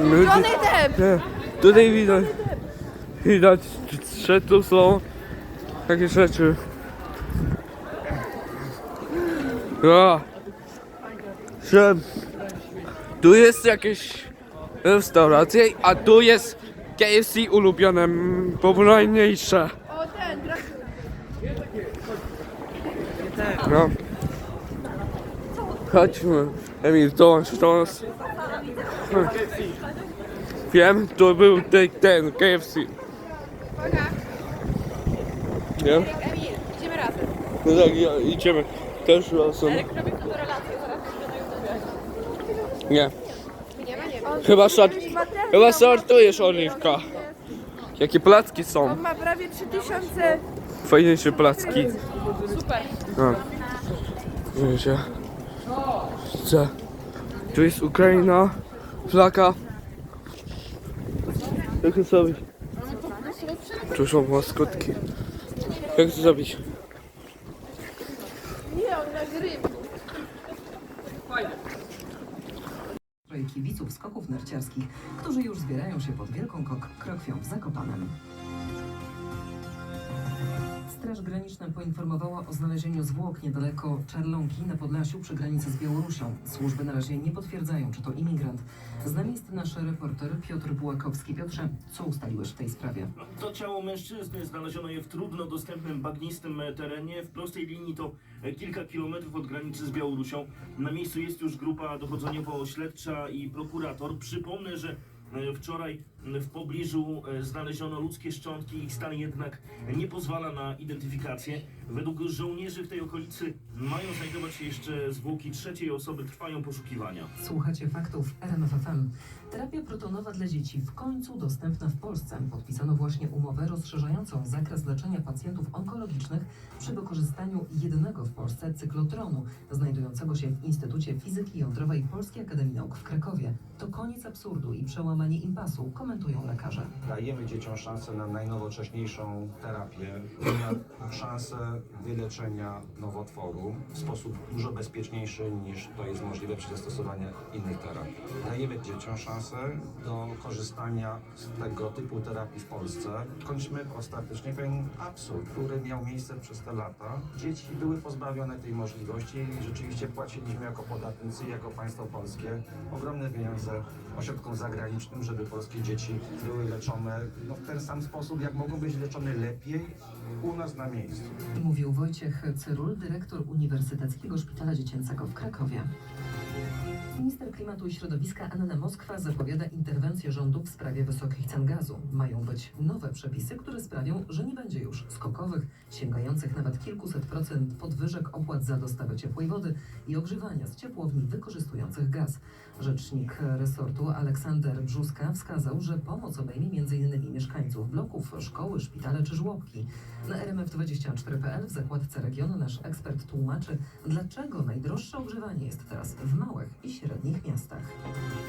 Johnny Depp! Nie. Tutaj widać, widać, że tu są takie rzeczy. A, że tu jest jakieś restauracje, a tu jest KFC ulubione, popularniejsze. O ten, Dracula. No. Chodźmy. Emil, dołącz do nas. Wiem, to był ten, ten KFC. Wiem? Emil, idziemy razem. No tak, ja, idziemy. Też razem. Relację, zaraz Nie. Nie ma, nie ma. Chyba, żart, chyba żartujesz, Oliwka. Jakie placki są? On ma prawie 3000. Fajniejsze placki. Super. No. Wiecie. Co? Tu jest Ukraina. Flaka. Jak to zrobić? Tu są maskotki. Jak to zrobić? Nie, on nagrywa. Kibiców skoków narciarskich, którzy już zbierają się pod Wielką Kok Krokwią w Zakopanem. Straż Graniczna poinformowała o znalezieniu zwłok niedaleko Czarlonki na Podlasiu przy granicy z Białorusią. Służby na razie nie potwierdzają, czy to imigrant. Z nami jest nasz reporter Piotr Bułakowski. Piotrze, co ustaliłeś w tej sprawie? To ciało mężczyzny znaleziono je w trudno dostępnym bagnistym terenie. W prostej linii to kilka kilometrów od granicy z Białorusią. Na miejscu jest już grupa dochodzeniowo-śledcza i prokurator. Przypomnę, że wczoraj m, w pobliżu e, znaleziono ludzkie szczątki. Ich stan jednak nie pozwala na identyfikację. Według żołnierzy w tej okolicy mają znajdować się jeszcze zwłoki trzeciej osoby. Trwają poszukiwania. Słuchacie faktów RMFFM. Terapia protonowa dla dzieci w końcu dostępna w Polsce. Podpisano właśnie umowę rozszerzającą zakres leczenia pacjentów onkologicznych przy wykorzystaniu jedynego w Polsce cyklotronu, znajdującego się w Instytucie Fizyki Jądrowej Polskiej Akademii Nauk w Krakowie. To koniec absurdu i przełamanie impasu, komentują lekarze. Dajemy dzieciom szansę na najnowocześniejszą terapię, szansę wyleczenia nowotworu w sposób dużo bezpieczniejszy niż to jest możliwe przy zastosowaniu innych terapii. Dajemy dzieciom szansę do korzystania z tego typu terapii w Polsce. Kończmy ostatecznie pewien absurd, który miał miejsce przez te lata. Dzieci były pozbawione tej możliwości i rzeczywiście płaciliśmy jako podatnicy, jako państwo polskie ogromne pieniądze ośrodkom zagranicznym, żeby polskie dzieci były leczone no, w ten sam sposób, jak mogą być leczone lepiej u nas na miejscu. Mówił Wojciech Cyrul, dyrektor Uniwersyteckiego Szpitala Dziecięcego w Krakowie. Minister Klimatu i Środowiska Anna Moskwa zapowiada interwencję rządu w sprawie wysokich cen gazu. Mają być nowe przepisy, które sprawią, że nie będzie już skokowych, sięgających nawet kilkuset procent podwyżek opłat za dostawę ciepłej wody i ogrzewania z ciepłowni wykorzystujących gaz. Rzecznik resortu Aleksander Brzuska wskazał, że pomoc obejmie m.in. mieszkańców bloków, szkoły, szpitale czy żłobki. Na RMF24.pl w zakładce regionu nasz ekspert tłumaczy, dlaczego najdroższe ogrzewanie jest teraz w małych i średnich miastach.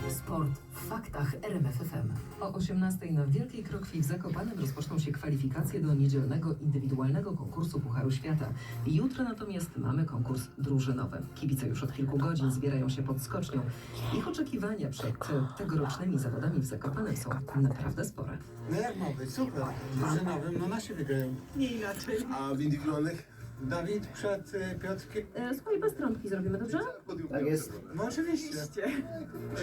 Sport w faktach RMFFM. O 18 na Wielkiej Krokwi w Zakopanem rozpoczną się kwalifikacje do niedzielnego indywidualnego konkursu Pucharu Świata. Jutro natomiast mamy konkurs drużynowy. Kibice już od kilku godzin zbierają się pod skocznią. Ich oczekiwania przed tegorocznymi zawodami w Zakopanem są naprawdę spore. No jak ma być? Super. W drużynowym no nasi wygrają. Nie inaczej. A w indywidualnych? Dawid przed y, Piotrkiem? Słuchaj, bez trąbki zrobimy, dobrze? Tak jest. No oczywiście.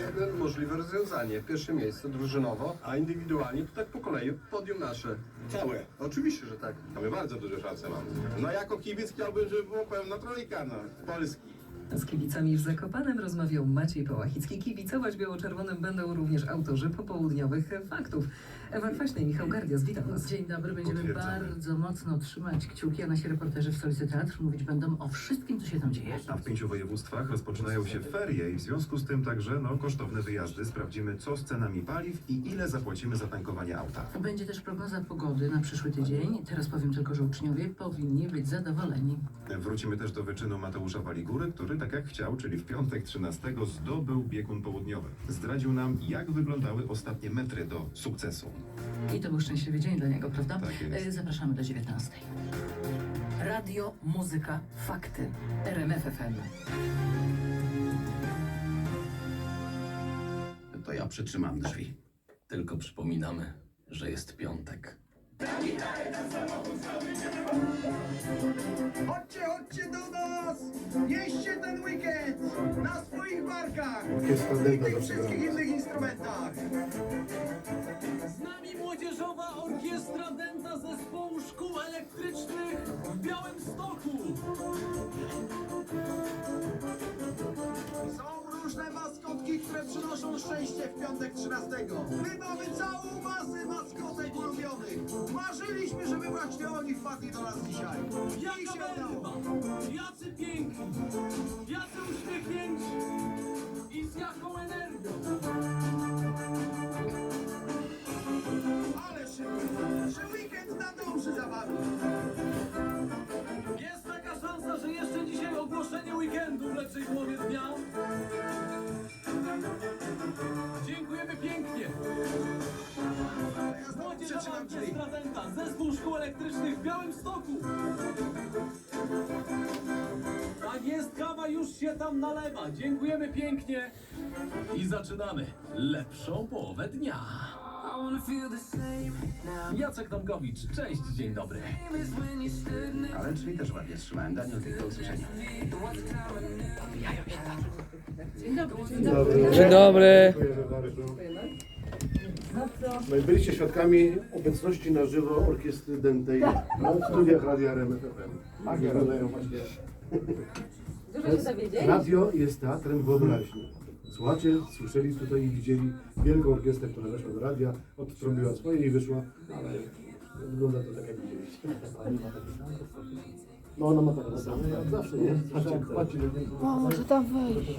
Jeden możliwe rozwiązanie. Pierwsze miejsce drużynowo, a indywidualnie to tak po kolei podium nasze. Całe. Oczywiście, że tak. Ale bardzo duże szanse mam. No jako kibic chciałbym, żeby była pełna trójka, no. Polski. Z kibicami w Zakopanem rozmawiał Maciej Połachicki. Kibicować biało-czerwonym będą również autorzy popołudniowych faktów. Ewa Kwaśny i Michał Gardias, witam Was. Dzień dobry, będziemy bardzo mocno trzymać kciuki, a nasi reporterzy w stolicy teatr mówić będą o wszystkim, co się tam dzieje. A w pięciu województwach rozpoczynają się ferie i w związku z tym także no, kosztowne wyjazdy. Sprawdzimy, co z cenami paliw i ile zapłacimy za tankowanie auta. Będzie też prognoza pogody na przyszły tydzień. Teraz powiem tylko, że uczniowie powinni być zadowoleni. Wrócimy też do wyczynu Mateusza Waligury, który tak jak chciał, czyli w piątek 13 zdobył biegun południowy. Zdradził nam, jak wyglądały ostatnie metry do sukcesu. I to był szczęśliwy dzień dla niego, prawda? Tak jest. E, Zapraszamy do 19. Radio, muzyka, fakty. RMFFM. To ja przytrzymam drzwi. Tylko przypominamy, że jest piątek. Chodźcie, chodźcie do nas! Jeźdźcie ten weekend! Na swoich barkach! I tych wszystkich innych instrumentach! Z nami młodzieżowa orkiestra dęta zespołu szkół elektrycznych w Białymstoku. Są w piątek 13. My mamy całą masę maskotek ulubionych. Marzyliśmy, żeby właśnie oni wpadli do nas dzisiaj. I Jaka się udało. Jacy piękni! Jacy uśmiechnięci! I z jaką energią! Ale że, że weekend nadąży za wami. Jest taka szansa, że jeszcze dzisiaj ogłoszenie weekendu w lepszej połowie szkół elektrycznych w Białymstoku. Tak jest, kawa już się tam nalewa. Dziękujemy pięknie. I zaczynamy lepszą połowę dnia. Jacek Tomkowicz, cześć, dzień dobry. Ale drzwi też ładnie trzymałem. Daniel, do usłyszenia. Dzień dobry. No i byliście świadkami obecności na żywo orkiestry Dentej w studiach Radia RMF FM. Tak, właśnie. Dużo się dowiedzieli. Radio jest teatrem wyobraźni. Słuchacze słyszeli tutaj i widzieli wielką orkiestrę, która weszła do radia, odtrąbiła swoje i wyszła, ale wygląda to tak jak widzieliście. No ona ma taką samą, jak zawsze, nie? Patrzcie, patrzcie, O, może tam wejść.